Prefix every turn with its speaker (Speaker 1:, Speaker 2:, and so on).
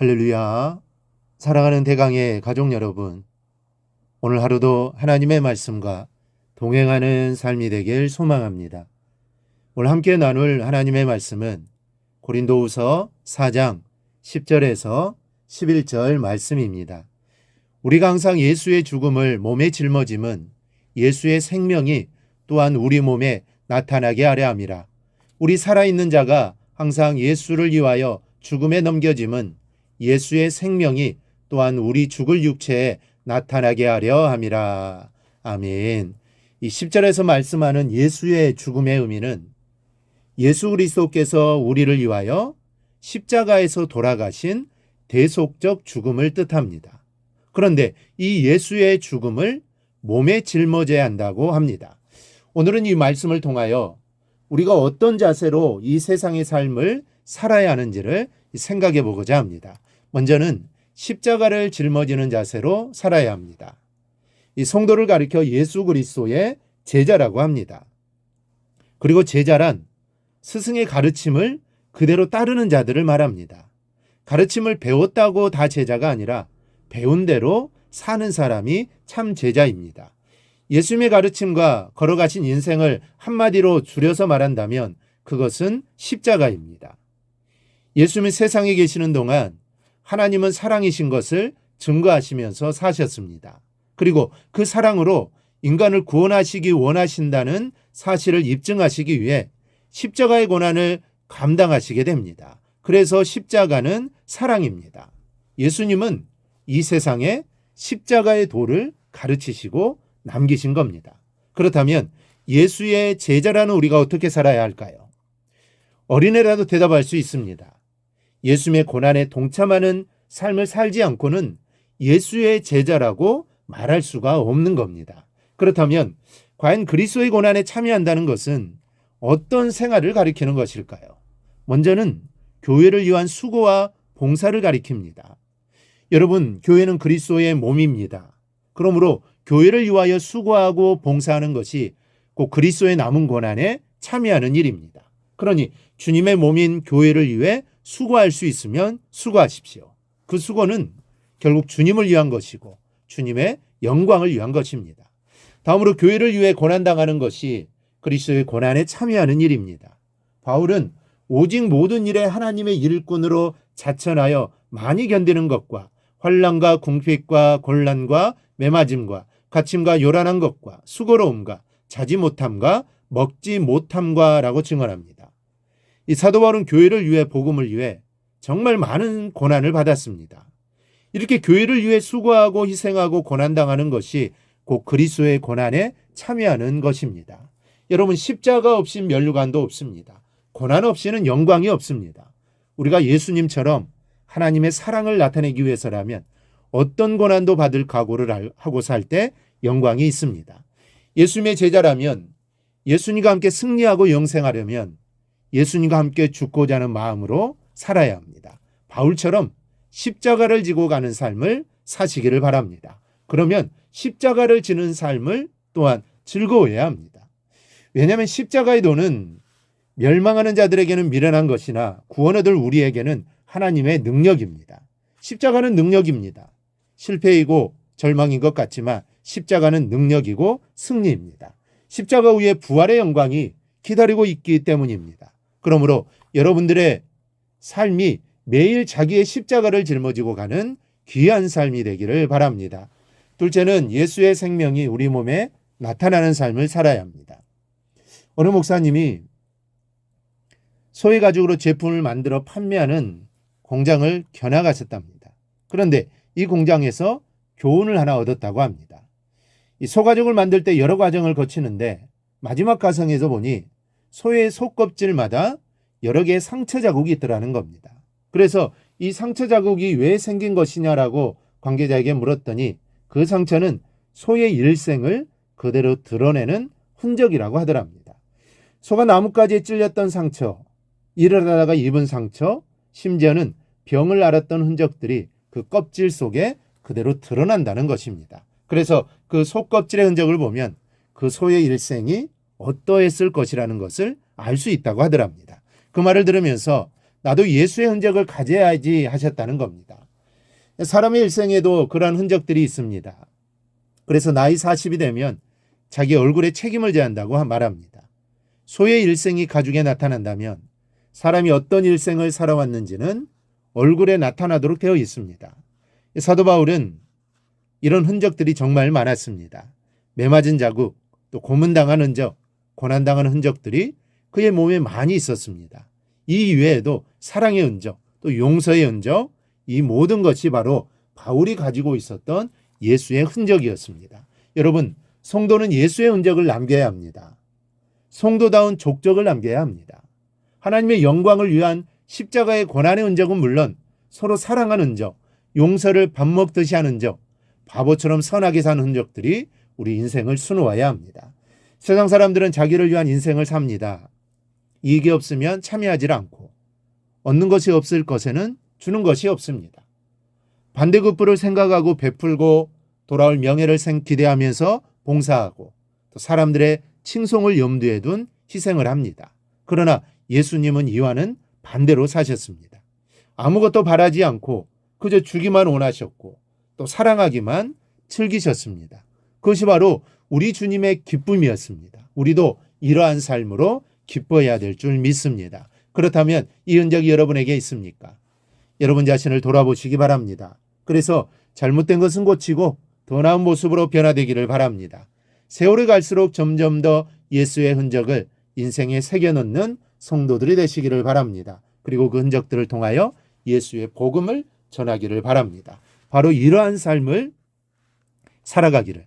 Speaker 1: 할렐루야. 사랑하는 대강의 가족 여러분. 오늘 하루도 하나님의 말씀과 동행하는 삶이 되길 소망합니다. 오늘 함께 나눌 하나님의 말씀은 고린도후서 4장 10절에서 11절 말씀입니다. 우리가 항상 예수의 죽음을 몸에 짊어짐은 예수의 생명이 또한 우리 몸에 나타나게 하려 함이라. 우리 살아있는 자가 항상 예수를 위하여 죽음에 넘겨짐은 예수의 생명이 또한 우리 죽을 육체에 나타나게 하려 함이라. 아멘. 이 10절에서 말씀하는 예수의 죽음의 의미는 예수 그리스도께서 우리를 위하여 십자가에서 돌아가신 대속적 죽음을 뜻합니다. 그런데 이 예수의 죽음을 몸에 짊어져야 한다고 합니다. 오늘은 이 말씀을 통하여 우리가 어떤 자세로 이 세상의 삶을 살아야 하는지를 생각해 보고자 합니다. 먼저는 십자가를 짊어지는 자세로 살아야 합니다. 이 성도를 가리켜 예수 그리스도의 제자라고 합니다. 그리고 제자란 스승의 가르침을 그대로 따르는 자들을 말합니다. 가르침을 배웠다고 다 제자가 아니라 배운 대로 사는 사람이 참 제자입니다. 예수님의 가르침과 걸어가신 인생을 한마디로 줄여서 말한다면 그것은 십자가입니다. 예수님이 세상에 계시는 동안 하나님은 사랑이신 것을 증거하시면서 사셨습니다. 그리고 그 사랑으로 인간을 구원하시기 원하신다는 사실을 입증하시기 위해 십자가의 고난을 감당하시게 됩니다. 그래서 십자가는 사랑입니다. 예수님은 이 세상에 십자가의 도를 가르치시고 남기신 겁니다. 그렇다면 예수의 제자라는 우리가 어떻게 살아야 할까요? 어린애라도 대답할 수 있습니다. 예수님의 고난에 동참하는 삶을 살지 않고는 예수의 제자라고 말할 수가 없는 겁니다. 그렇다면 과연 그리스도의 고난에 참여한다는 것은 어떤 생활을 가리키는 것일까요? 먼저는 교회를 위한 수고와 봉사를 가리킵니다. 여러분, 교회는 그리스도의 몸입니다. 그러므로 교회를 위하여 수고하고 봉사하는 것이 곧 그리스도의 남은 고난에 참여하는 일입니다. 그러니 주님의 몸인 교회를 위해 수고할 수 있으면 수고하십시오. 그 수고는 결국 주님을 위한 것이고 주님의 영광을 위한 것입니다. 다음으로 교회를 위해 고난당하는 것이 그리스도의 고난에 참여하는 일입니다. 바울은 오직 모든 일에 하나님의 일꾼으로 자천하여 많이 견디는 것과 환란과 궁핍과 곤란과 매맞음과 갇힘과 요란한 것과 수고로움과 자지 못함과 먹지 못함과라고 증언합니다. 이 사도 바울은 교회를 위해 복음을 위해 정말 많은 고난을 받았습니다. 이렇게 교회를 위해 수고하고 희생하고 고난당하는 것이 곧 그리스도의 고난에 참여하는 것입니다. 여러분 십자가 없이 면류관도 없습니다. 고난 없이는 영광이 없습니다. 우리가 예수님처럼 하나님의 사랑을 나타내기 위해서라면 어떤 고난도 받을 각오를 하고 살 때 영광이 있습니다. 예수님의 제자라면 예수님과 함께 승리하고 영생하려면 예수님과 함께 죽고자 하는 마음으로 살아야 합니다. 바울처럼 십자가를 지고 가는 삶을 사시기를 바랍니다. 그러면 십자가를 지는 삶을 또한 즐거워해야 합니다. 왜냐하면 십자가의 도는 멸망하는 자들에게는 미련한 것이나 구원 얻을 우리에게는 하나님의 능력입니다. 십자가는 능력입니다. 실패이고 절망인 것 같지만 십자가는 능력이고 승리입니다. 십자가 위에 부활의 영광이 기다리고 있기 때문입니다. 그러므로 여러분들의 삶이 매일 자기의 십자가를 짊어지고 가는 귀한 삶이 되기를 바랍니다. 둘째는 예수의 생명이 우리 몸에 나타나는 삶을 살아야 합니다. 어느 목사님이 소위 가죽으로 제품을 만들어 판매하는 공장을 겨나가셨답니다. 그런데 이 공장에서 교훈을 하나 얻었다고 합니다. 이 소가죽을 만들 때 여러 과정을 거치는데 마지막 과정에서 보니 소의 속껍질마다 여러 개의 상처 자국이 있더라는 겁니다. 그래서 이 상처 자국이 왜 생긴 것이냐라고 관계자에게 물었더니 그 상처는 소의 일생을 그대로 드러내는 흔적이라고 하더랍니다. 소가 나뭇가지에 찔렸던 상처, 일을 하다가 입은 상처, 심지어는 병을 앓았던 흔적들이 그 껍질 속에 그대로 드러난다는 것입니다. 그래서 그 속껍질의 흔적을 보면 그 소의 일생이 어떠했을 것이라는 것을 알 수 있다고 하더랍니다. 그 말을 들으면서 나도 예수의 흔적을 가져야지 하셨다는 겁니다. 사람의 일생에도 그러한 흔적들이 있습니다. 그래서 나이 40이 되면 자기 얼굴에 책임을 져야 한다고 말합니다. 소의 일생이 가죽에 나타난다면 사람이 어떤 일생을 살아왔는지는 얼굴에 나타나도록 되어 있습니다. 사도 바울은 이런 흔적들이 정말 많았습니다. 매맞은 자국, 또 고문당한 흔적, 고난당한 흔적들이 그의 몸에 많이 있었습니다. 이 이외에도 사랑의 흔적, 또 용서의 흔적, 이 모든 것이 바로 바울이 가지고 있었던 예수의 흔적이었습니다. 여러분, 성도는 예수의 흔적을 남겨야 합니다. 성도다운 족적을 남겨야 합니다. 하나님의 영광을 위한 십자가의 고난의 흔적은 물론 서로 사랑하는 흔적, 용서를 밥 먹듯이 하는 흔적, 바보처럼 선하게 사는 흔적들이 우리 인생을 수놓아야 합니다. 세상 사람들은 자기를 위한 인생을 삽니다. 이익이 없으면 참여하지 않고 얻는 것이 없을 것에는 주는 것이 없습니다. 반대급부를 생각하고 베풀고 돌아올 명예를 생 기대하면서 봉사하고 또 사람들의 칭송을 염두에 둔 희생을 합니다. 그러나 예수님은 이와는 반대로 사셨습니다. 아무것도 바라지 않고 그저 주기만 원하셨고 또 사랑하기만 즐기셨습니다. 그것이 바로 우리 주님의 기쁨이었습니다. 우리도 이러한 삶으로 기뻐해야 될 줄 믿습니다. 그렇다면 이 흔적이 여러분에게 있습니까? 여러분 자신을 돌아보시기 바랍니다. 그래서 잘못된 것은 고치고 더 나은 모습으로 변화되기를 바랍니다. 세월이 갈수록 점점 더 예수의 흔적을 인생에 새겨넣는 성도들이 되시기를 바랍니다. 그리고 그 흔적들을 통하여 예수의 복음을 전하기를 바랍니다. 바로 이러한 삶을 살아가기를